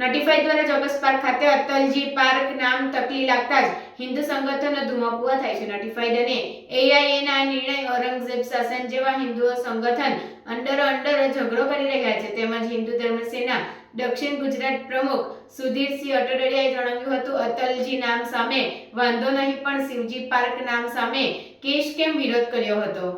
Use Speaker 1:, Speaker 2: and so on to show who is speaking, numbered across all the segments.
Speaker 1: Notify દ્વારા ચોક્કસ park ખાતે અટલજી પાર્ક નામ તકલી લાગતા જ હિન્દુ સંગઠનો ધુમાપુઆ થાય છે. નોટિફાઈડ અને એઆઈએના નિર્ણય ઔરંગઝેબ શાસન જેવા હિન્દુઓ સંગઠન અંડર અંડર ઝઘડો કરી રહ્યા છે. તેમજ હિન્દુ ધર્મ સેના દક્ષિણ ગુજરાત પ્રમુખ સુધીરસિંહ અટોડિયાએ જણાવ્યું હતું, અટલજી નામ સામે વાંધો નહીં, પણ શિવજી પાર્ક નામ સામે કેશ કેમ વિરોધ કર્યો હતો?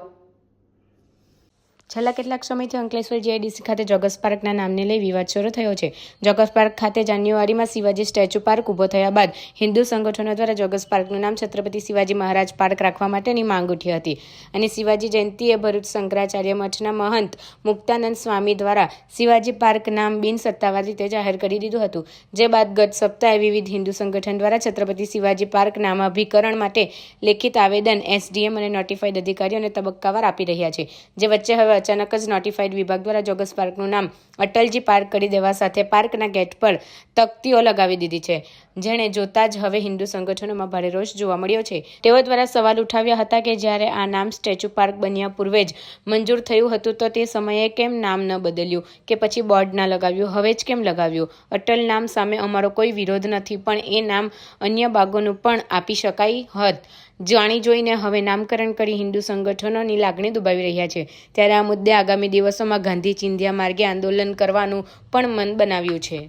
Speaker 2: છેલ્લા કેટલાક સમયથી અંકલેશ્વર જીઆઈડીસી ખાતે જોગસ પાર્કના નામને લઈ વિવાદ શરૂ થયો છે. જોગસ પાર્ક ખાતે જાન્યુઆરીમાં શિવાજી સ્ટેચ્યુ પાર્ક ઊભો થયા બાદ હિન્દુ સંગઠનો દ્વારા જોગસ પાર્કનું નામ છત્રપતિ શિવાજી મહારાજ પાર્ક રાખવા માટેની માંગ ઉઠી હતી અને શિવાજી જયંતિએ ભરૂચ શંકરાચાર્ય મઠના મહંત મુક્તાનંદ સ્વામી દ્વારા શિવાજી પાર્ક નામ બિન સત્તાવાર રીતે જાહેર કરી દીધું હતું. જે બાદ ગત સપ્તાહે વિવિધ હિન્દુ સંગઠન દ્વારા છત્રપતિ શિવાજી પાર્ક નામાભિકરણ માટે લેખિત આવેદન એસડીએમ અને નોટિફાઈડ અધિકારીઓને તબક્કાવાર આપી રહ્યા છે. જે વચ્ચે હવે અચાનક જ નોટિફાઈડ વિભાગ દ્વારા જોગસ પાર્કનું નામ અટલજી પાર્ક કરી દેવા સાથે પાર્કના ગેટ પર તકતીઓ લગાવી દીધી છે. જેણે જોતા જ હવે હિન્દુ સંગઠનોમાં ભારે રોષ જોવા મળ્યો છે. તેઓ દ્વારા સવાલ ઉઠાવ્યા હતા કે જ્યારે આ નામ સ્ટેચ્યુ પાર્ક બન્યા પૂર્વે જ મંજૂર થયું હતું તો તે સમયે કેમ નામ ન બદલ્યું કે પછી બોર્ડ ના લગાવ્યું? હવે જ કેમ લગાવ્યું? અટલ નામ સામે અમારો કોઈ વિરોધ નથી, પણ એ નામ અન્ય બાગોનું પણ આપી શકાય હત. જાણી જોઈને હવે નામકરણ કરી હિન્દુ સંગઠનોની લાગણી દુભાવી રહ્યા છે. ત્યારે આ મુદ્દે આગામી દિવસોમાં ગાંધી ચિંધ્યા માર્ગે આંદોલન કરવાનું પણ મન બનાવ્યું છે.